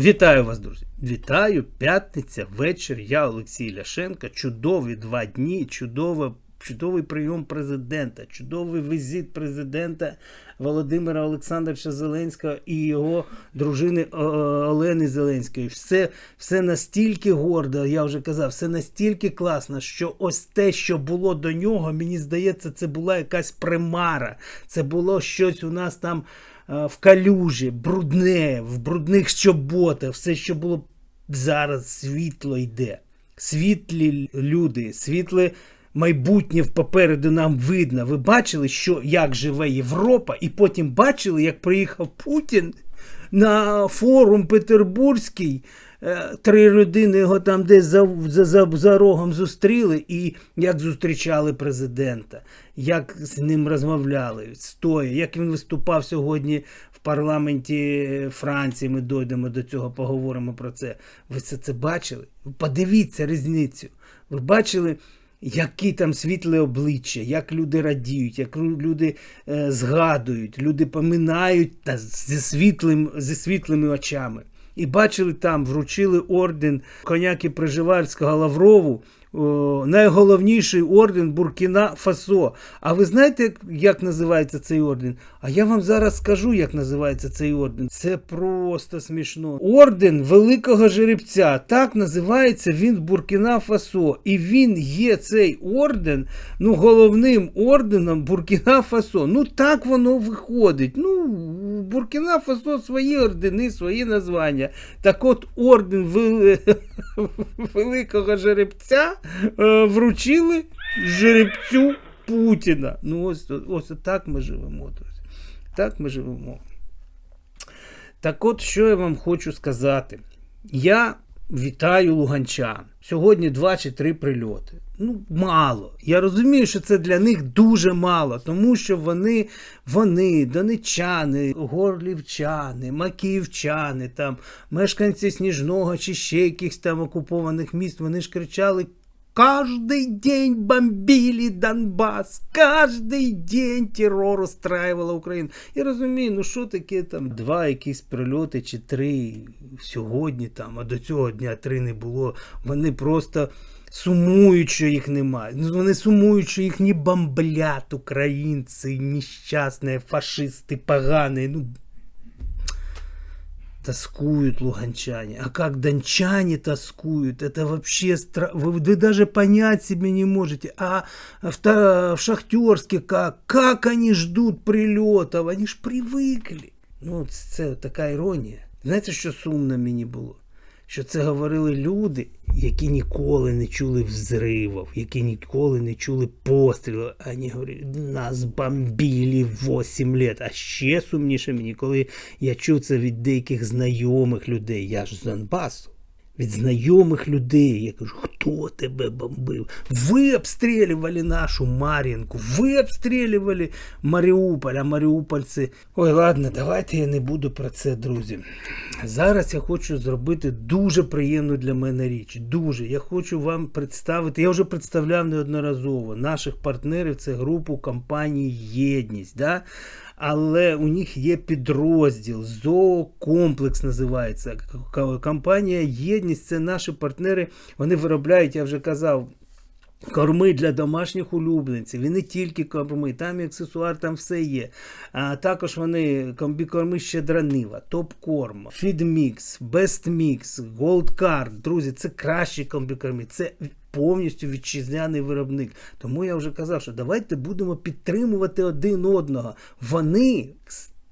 Вітаю вас, друзі! Вітаю! П'ятниця, вечір. Я Олексій Ляшенко. Чудові два дні, чудова, чудовий прийом президента, чудовий візит президента Володимира Олександровича Зеленського і його дружини Олени Зеленської. Все, все настільки гордо, я вже казав, все настільки класно, що ось те, що було до нього, мені здається, це була якась примара. Це було щось у нас там е, в калюжі, брудне, в брудних щоботах, все, що було зараз світло йде. Світлі люди, світле майбутнє попереду нам видно. Ви бачили, що як живе Європа, і потім бачили, як приїхав Путін на форум Петербурзький. Е, Три людини його там десь за, за, за, за рогом зустріли, і як зустрічали президента, як з ним розмовляли, стоя, як він виступав сьогодні в парламенті Франції. Ми дійдемо до цього, поговоримо про це. Ви все це бачили? Подивіться різницю. Ви бачили, які там світле обличчя, як люди радіють, як люди е, згадують, люди поминають та зі, світлим, зі світлими очами. І бачили там, вручили орден коняки Приживальського Лаврову, найголовніший орден Буркіна Фасо. А ви знаєте, як називається цей орден? А я вам зараз скажу, як називається цей орден. Це просто смішно. Орден Великого Жеребця. Так називається він Буркіна Фасо. І він є цей орден, ну, головним орденом Буркіна Фасо. Ну так воно виходить. Ну, Буркіна Фасо свої ордени, свої названня. Так от орден Вели- Великого Жеребця вручили жеребцю Путіна. Ну, ось, ось так ми живемо, друзі. Так ми живемо. Так от, що я вам хочу сказати. Я вітаю луганчан. Сьогодні два чи три прильоти. Ну, мало. Я розумію, що це для них дуже мало, тому що вони, вони, донечани, горлівчани, макіївчани, там, мешканці Сніжного чи ще якихось там окупованих міст, вони ж кричали. Каждый день бомбили Донбас, каждый день терор устраивала Україна. Я розумію, ну що таке там два якісь прильоти чи три сьогодні там, а до цього дня три не було. Вони просто сумують, що їх немає. Ну, вони сумують, що їх не бомблять українці, нещасні, фашисти, погані. Ну, тоскуют луганчане. А как дончане тоскуют, это вообще стра... вы, вы даже понять себе не можете. А в, Та- в Шахтерске как? Как они ждут прильотів? Вони ж привикли. Ну, це така іронія. Знаєте, що сумно мені було? Що це говорили люди, які ніколи не чули взривів, які ніколи не чули пострілів. Ані говорять, нас бомбили 8 літ. А ще сумніше мені, коли я чув це від деяких знайомих людей. Я ж з Донбасу. Від знайомих людей. Я кажу, хто тебе бомбив? Ви обстрілювали нашу Мар'їнку, ви обстрілювали Маріуполь, а Маріупольці. Ой, ладно, давайте я не буду про це, друзі. Зараз я хочу зробити дуже приємну для мене річ. Дуже. Я хочу вам представити. Я вже представляв неодноразово наших партнерів. Це групу компанії Єдність. Да? Але у них є підрозділ, зоокомплекс називається. Компанія Єдність це наші партнери. Вони виробляють, я вже казав. Корми для домашніх улюбленців, і не тільки корми, там і аксесуар, там все є. А також вони комбікорми щедранила, топ-корм, фідмікс, бестмікс, голдкард. Друзі, це кращі комбікорми, це повністю вітчизняний виробник. Тому я вже казав, що давайте будемо підтримувати один одного. Вони.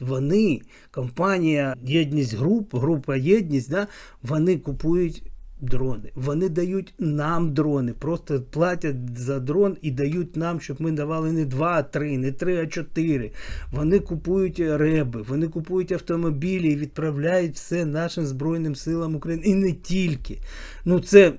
Вони, компанія Єдність Груп, група Єдність, да, вони купують дрони. Вони дають нам дрони, просто платять за дрон і дають нам, щоб ми давали не 2, а 3, не 3, а 4. Вони купують реби, вони купують автомобілі і відправляють все нашим Збройним силам України. І не тільки. Ну, це.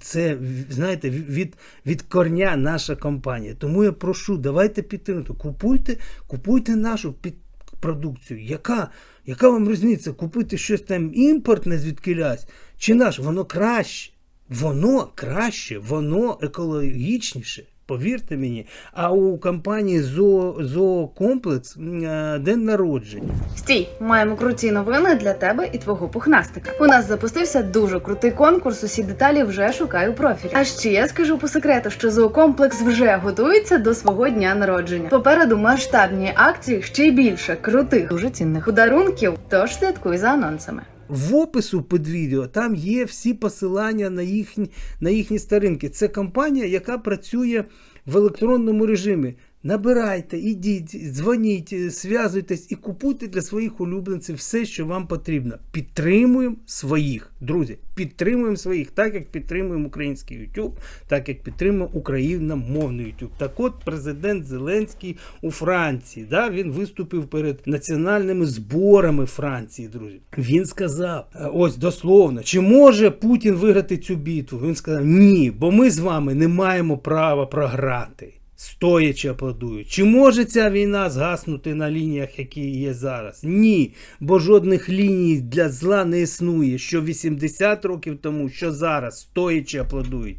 Це, знаєте, від, від корня наша компанія. Тому я прошу, давайте підтримати. Купуйте, купуйте нашу під продукцію. Яка, яка вам різниця? Купити щось там імпортне звідкилясь, чи наш? Воно краще. Воно краще, воно екологічніше. Повірте мені. А у компанії Зоо, Зоокомплекс е, день народження. Стій, маємо круті новини для тебе і твого пухнастика. У нас запустився дуже крутий конкурс. Усі деталі вже шукаю профілі. А ще я скажу по секрету, що зоокомплекс вже готується до свого дня народження. Попереду масштабні акції ще й більше крутих, дуже цінних подарунків. Тож слідкуй за анонсами. В опису під відео там є всі посилання на їхні, на їхні сторінки. Це компанія, яка працює в електронному режимі. Набирайте, ідіть, дзвоніть, зв'язуйтесь і купуйте для своїх улюбленців все, що вам потрібно. Підтримуємо своїх, друзі. Підтримуємо своїх, так як підтримуємо український YouTube, так як підтримуємо україномовний YouTube. Так от президент Зеленський у Франції, да, він виступив перед національними зборами Франції, друзі. Він сказав: е, ось дословно, чи може Путін виграти цю битву? Він сказав: ні, бо ми з вами не маємо права програти. Стоячи аплодують. Чи може ця війна згаснути на лініях, які є зараз? Ні, бо жодних ліній для зла не існує. Що 80 років тому, що зараз, стоячи аплодують.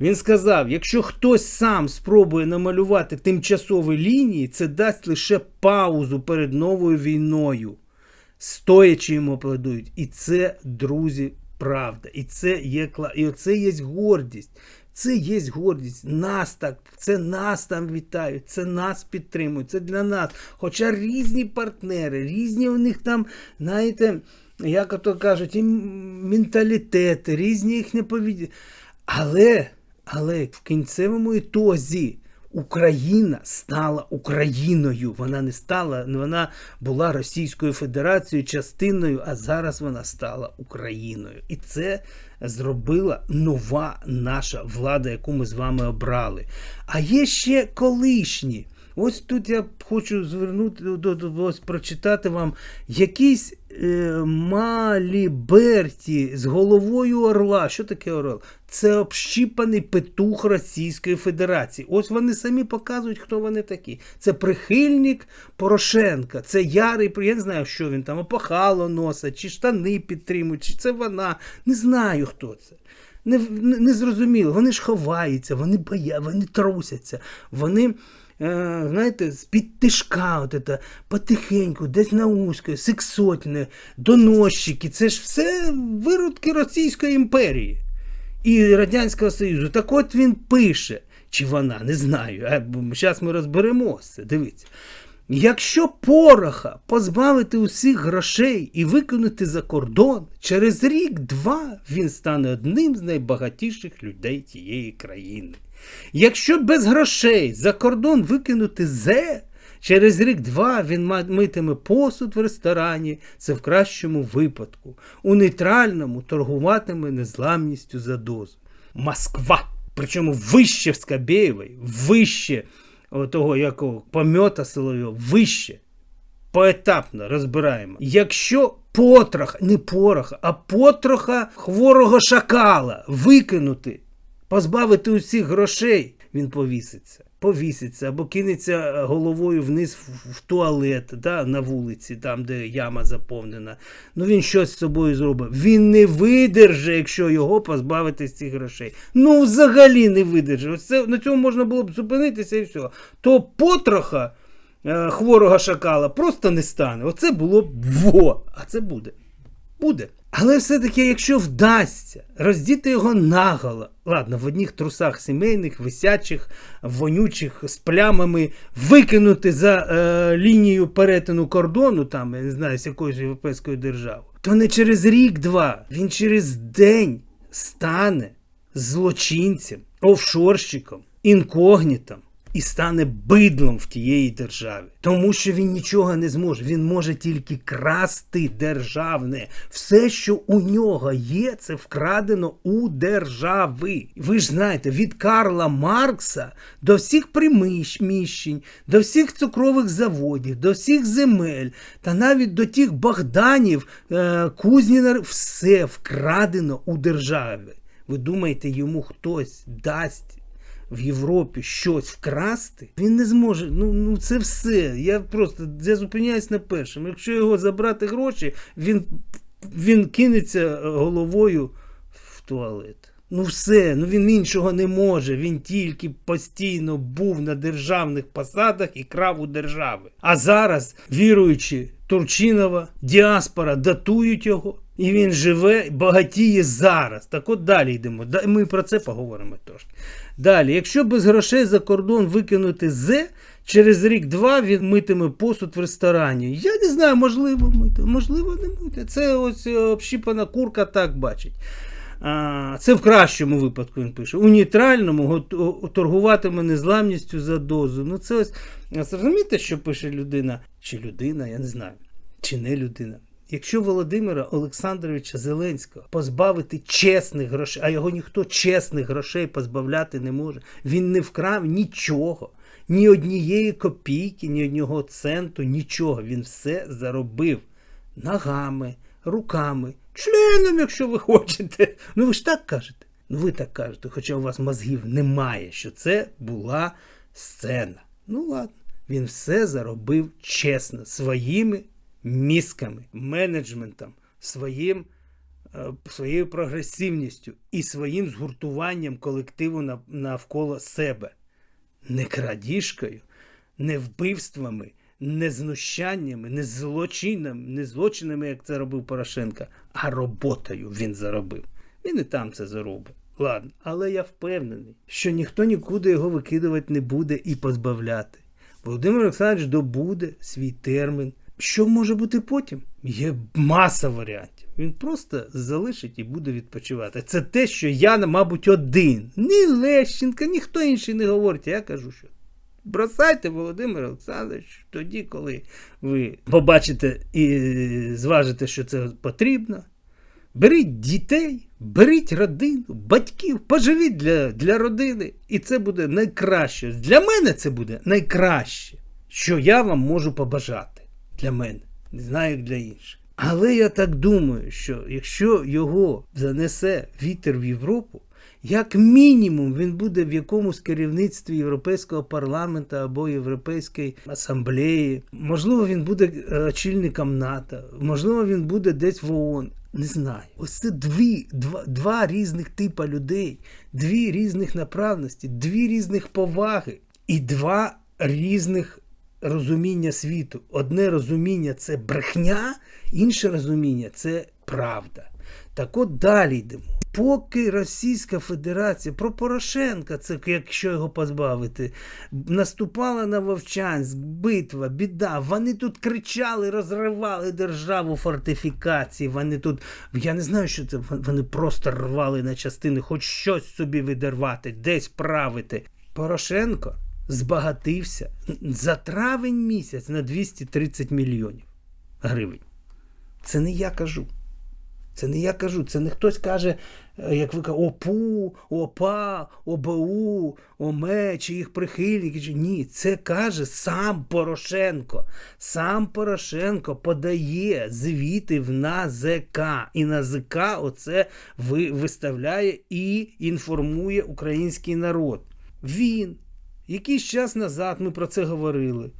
Він сказав: якщо хтось сам спробує намалювати тимчасові лінії, це дасть лише паузу перед новою війною. Стоячи йому аплодують. І це, друзі, правда. І це є кла... І оце є гордість. Це є гордість. Нас так, це нас там вітають, це нас підтримують, це для нас. Хоча різні партнери, різні у них там, знаєте, як ото кажуть, і менталітети, різні їхні повіді. Але, але в кінцевому ітозі Україна стала Україною. Вона не стала, вона була Російською Федерацією частиною, а зараз вона стала Україною. І це зробила нова наша влада, яку ми з вами обрали. А є ще колишні. Ось тут я хочу звернути ось прочитати вам якийсь е, Маліберті з головою орла. Що таке орел? Це общіпаний петух Російської Федерації. Ось вони самі показують, хто вони такі. Це прихильник Порошенка, це ярий, я не знаю, що він там, опахало носить, чи штани підтримують, чи це вона. Не знаю, хто це. Не, не, не зрозуміло. Вони ж ховаються, вони боя, вони трусяться, вони. Е, знаєте, з-під тишка, от это, потихеньку, десь на узько, сексотне, доносчики. Це ж все виродки Російської імперії і Радянського Союзу. Так от він пише, чи вона, не знаю. Зараз ми розберемося. Дивіться. Якщо пороха позбавити усіх грошей і викинути за кордон, через рік-два він стане одним з найбагатіших людей тієї країни. Якщо без грошей за кордон викинути зе, через рік-два він митиме посуд в ресторані, це в кращому випадку. У нейтральному торгуватиме незламністю за дозу. Москва! Причому вище в Скабєєвої, вище того якого помьота Соловйова, вище. Поетапно розбираємо. Якщо потроха, не пороха, а потроха хворого шакала викинути, позбавити усіх грошей, він повіситься. Повіситься або кинеться головою вниз в, в туалет да, на вулиці, там, де яма заповнена. Ну він щось з собою зробить. Він не видерже, якщо його позбавити з цих грошей. Ну, взагалі не видерже. Ось це, на цьому можна було б зупинитися і все. То потроха е, хворого шакала просто не стане. Оце було б во. А це буде. Буде. Але все-таки, якщо вдасться роздіти його наголо, ладно, в одних трусах сімейних, висячих, вонючих, з плямами, викинути за е, лінію перетину кордону, там, я не знаю, з якоїсь європейської держави, то не через рік-два, він через день стане злочинцем, офшорщиком, інкогнітом. І стане бидлом в тієї державі, тому що він нічого не зможе. Він може тільки красти державне. Все, що у нього є, це вкрадено у держави. Ви ж знаєте, від Карла Маркса до всіх приміщень, до всіх цукрових заводів, до всіх земель, та навіть до тих Богданів, е, Кузнінар, все вкрадено у державі. Ви думаєте, йому хтось дасть? В Європі щось вкрасти, він не зможе. Ну ну це все. Я просто я зупиняюсь на першому. Якщо його забрати гроші, він, він кинеться головою в туалет. Ну все, ну він іншого не може. Він тільки постійно був на державних посадах і крав у держави. А зараз, віруючи Турчинова, діаспора датують його, і він живе, багатіє зараз. Так от далі йдемо. Ми про це поговоримо трошки. Далі, якщо без грошей за кордон викинути З, через рік-два він митиме посуд в ресторані. Я не знаю, можливо мити, можливо, не мити. Це ось е, общіпана курка так бачить. Це в кращому випадку він пише. У нейтральному торгуватиме незламністю за дозу. Ну це ось розумієте, що пише людина? Чи людина, я не знаю, чи не людина. Якщо Володимира Олександровича Зеленського позбавити чесних грошей, а його ніхто чесних грошей позбавляти не може, він не вкрав нічого, ні однієї копійки, ні одного центу, нічого. Він все заробив ногами, руками, членом, якщо ви хочете. Ну ви ж так кажете. Ну ви так кажете, хоча у вас мозгів немає, що це була сцена. Ну ладно, він все заробив чесно, своїми мізками, менеджментом, своїм, е, своєю прогресивністю і своїм згуртуванням колективу навколо себе. Не крадіжкою, не вбивствами, не знущаннями, не злочинами, не злочинами, як це робив Порошенко, а роботою він заробив. Він і там це заробив. Ладно, але я впевнений, що ніхто нікуди його викидувати не буде і позбавляти. Володимир Олександрович добуде свій термін. Що може бути потім? Є маса варіантів. Він просто залишить і буде відпочивати. Це те, що я, мабуть, один. Ні Лещенка, ніхто інший не говорить. Я кажу, що бросайте Володимир Олександрович тоді, коли ви побачите і зважите, що це потрібно. Беріть дітей, беріть родину, батьків, поживіть для, для родини, і це буде найкраще. Для мене це буде найкраще, що я вам можу побажати. Для мене. Не знаю, як для інших. Але я так думаю, що якщо його занесе вітер в Європу, як мінімум він буде в якомусь керівництві Європейського парламенту або Європейської асамблеї. Можливо, він буде очільником НАТО, можливо, він буде десь в ООН. Не знаю. Ось це дві, два, два різних типа людей, дві різних направності, дві різних поваги і два різних розуміння світу. Одне розуміння це брехня, інше розуміння це правда. Так от далі йдемо. Поки Російська Федерація про Порошенка, це якщо його позбавити, наступала на Вовчанськ, битва, біда. Вони тут кричали, розривали державу фортифікації. Вони тут, я не знаю, що це. Вони просто рвали на частини, хоч щось собі видервати, десь правити. Порошенко збагатився за травень місяць на 230 мільйонів гривень. Це не я кажу. Це не я кажу, це не хтось каже, е, як ви кажете, ОПУ, ОПА, ОБУ, ОМЕ чи їх прихильники. Ні, це каже сам Порошенко. Сам Порошенко подає звіти в НАЗК. І НАЗК оце виставляє і інформує український народ. Він якийсь час назад ми про це говорили.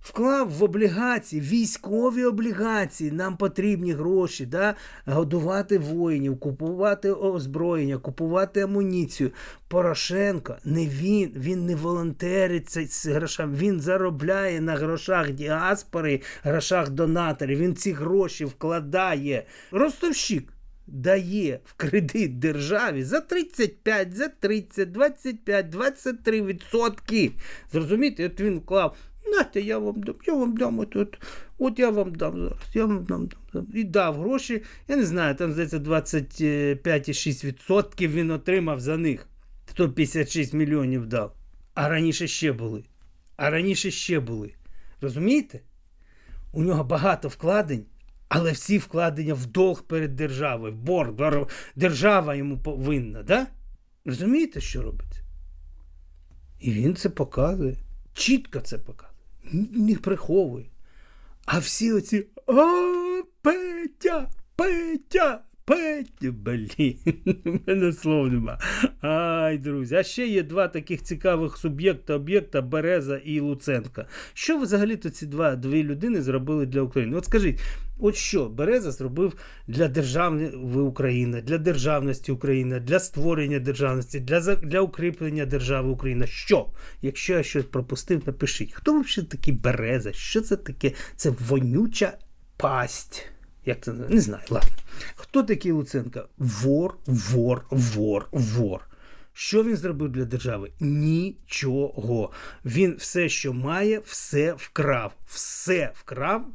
Вклав в облігації, військові облігації. Нам потрібні гроші, да? годувати воїнів, купувати озброєння, купувати амуніцію. Порошенко не він, він не волонтерить ці- з грошами. Він заробляє на грошах діаспори, грошах донаторів. Він ці гроші вкладає. Ростовщик дає в кредит державі за 35, за 30, 25, 23 відсотки. Зрозумієте, от він вклав. Нате, я вам дам, я вам дам от, от, я вам дам зараз, я вам дам, дам. І дав гроші, я не знаю, там здається 25,6% він отримав за них. 156 мільйонів дав. А раніше ще були. А раніше ще були. Розумієте? У нього багато вкладень, але всі вкладення в долг перед державою, в борг, держава йому повинна, да? Розумієте, що робиться? І він це показує. Чітко це показує. Не приховує. А всі оці А, Петя, Петя, Петь, блін, мене слов нема. Ай, друзі. А ще є два таких цікавих суб'єкта, об'єкта Береза і Луценка. Що взагалі-то ці два дві людини зробили для України? От скажіть, от що Береза зробив для держави України, для державності України, для створення державності, для, для укріплення держави України? Що? Якщо я щось пропустив, напишіть. Хто взагалі такий Береза? Що це таке? Це вонюча пасть. Як це? Не знаю, ладно. Хто такий Луценко? Вор, вор, вор, вор. Що він зробив для держави? Нічого. Він все, що має, все вкрав. Все вкрав,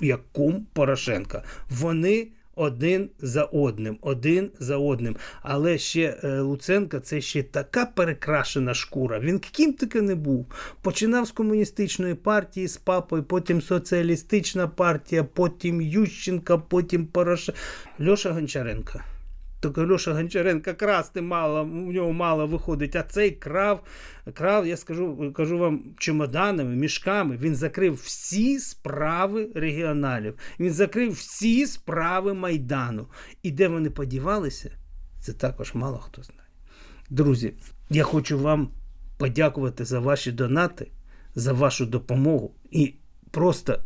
як кум Порошенка. Вони один за одним, один за одним. Але ще е, Луценка це ще така перекрашена шкура. Він ким таки не був. Починав з комуністичної партії з папою, потім соціалістична партія, потім Ющенка, потім Порошенко. Льоша Гончаренко. Так Льоша Гончаренко красти мало, у нього мало виходить, а цей крав, крав, я скажу, кажу вам, чемоданами, мішками. Він закрив всі справи регіоналів. Він закрив всі справи Майдану. І де вони подівалися, це також мало хто знає. Друзі, я хочу вам подякувати за ваші донати, за вашу допомогу і просто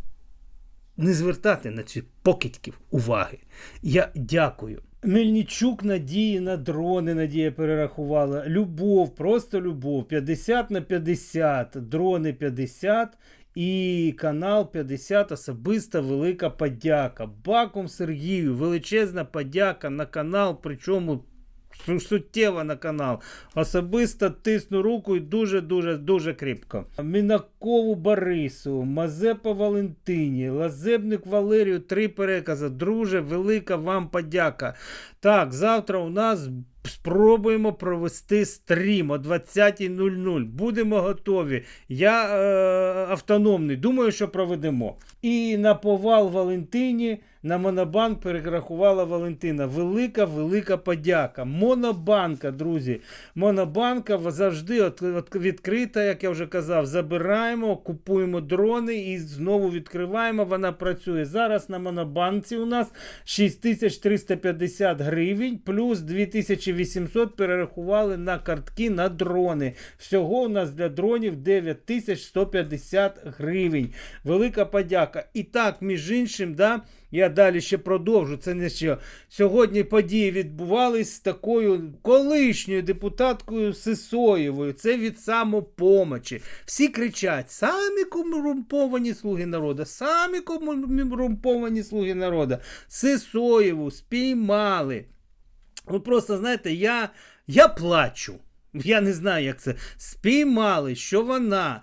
не звертати на ці покидьків уваги. Я дякую. Мельничук надії на дрони Надія перерахувала. Любов, просто любов. 50 на 50, дрони 50 і канал 50. Особиста велика подяка. Баком Сергію, величезна подяка на канал, причому суттєво на канал. Особисто тисну руку і дуже-дуже дуже кріпко. Мінакову Борису, Мазепа Валентині, Лазебник Валерію, три перекази. Друже, велика вам подяка. Так, завтра у нас спробуємо провести стрім о 20.00. Будемо готові. Я е, автономний, думаю, що проведемо. І на повал Валентині на Монобанк перерахувала Валентина. Велика, велика подяка. Монобанка, друзі. Монобанка завжди відкрита, як я вже казав. Забираємо, купуємо дрони і знову відкриваємо. Вона працює. Зараз на Монобанці у нас 6350 гривень, плюс 2800 перерахували на картки на дрони. Всього у нас для дронів 9150 гривень. Велика подяка. І так, між іншим, да, я далі ще продовжу. Це не що. Сьогодні події відбувались з такою колишньою депутаткою Сисоєвою. Це від самопомочі. Всі кричать: самі корумповані слуги народу, самі корумповані слуги народу. Сисоєву спіймали. Ви просто знаєте, я, я плачу. Я не знаю, як це. Спіймали, що вона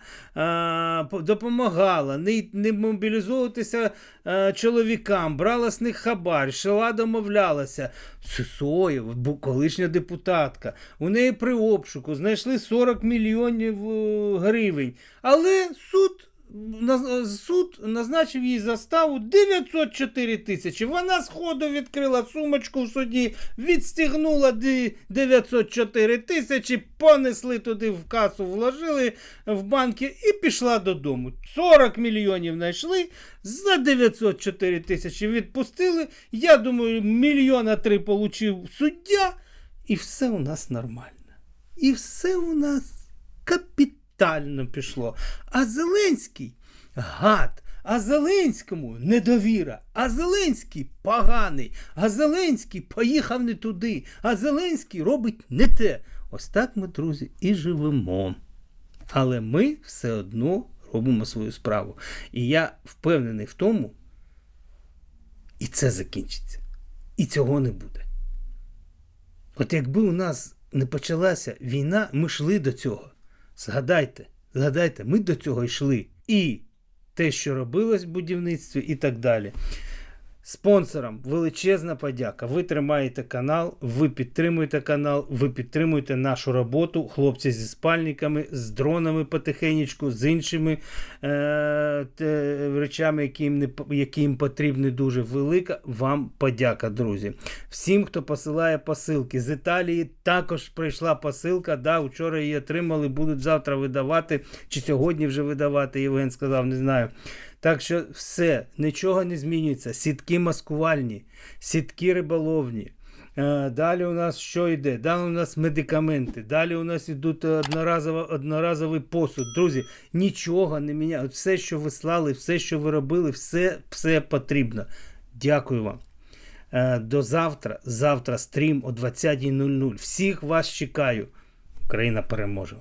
по- допомагала не, не мобілізовуватися а, чоловікам, брала з них хабар, шила домовлялася. Сисоєв, колишня депутатка. У неї при обшуку знайшли 40 мільйонів е, гривень. Але суд. Суд назначив їй заставу 904 тисячі. Вона сходу відкрила сумочку в суді, відстігнула 904 тисячі, понесли туди в касу, вложили в банки і пішла додому. 40 мільйонів знайшли, за 904 тисячі відпустили. Я думаю, мільйона три получив суддя, і все у нас нормально. І все у нас капітально пішло. А Зеленський гад. А Зеленському недовіра. А Зеленський поганий. А Зеленський поїхав не туди. А Зеленський робить не те. Ось так ми, друзі, і живемо. Але ми все одно робимо свою справу. І я впевнений в тому, і це закінчиться. І цього не буде. От якби у нас не почалася війна, ми йшли до цього. Згадайте, згадайте, ми до цього йшли. І те, що робилось в будівництві, і так далі. Спонсорам величезна подяка. Ви тримаєте канал, ви підтримуєте канал, ви підтримуєте нашу роботу. Хлопці зі спальниками, з дронами потихенечку, з іншими е- речами, які їм, не, які їм потрібні дуже велика. Вам подяка, друзі. Всім, хто посилає посилки. З Італії також прийшла посилка. Да, вчора її отримали, будуть завтра видавати, чи сьогодні вже видавати. Євген сказав, не знаю. Так що все, нічого не змінюється. Сітки маскувальні, сітки риболовні. Е, Далі у нас що йде? Далі у нас медикаменти, далі у нас йдуть одноразово, одноразовий посуд. Друзі, нічого не міняє. Все, що ви слали, все, що ви робили, все, все потрібно. Дякую вам. Е, До завтра. Завтра стрім о 20.00. Всіх вас чекаю. Україна переможе.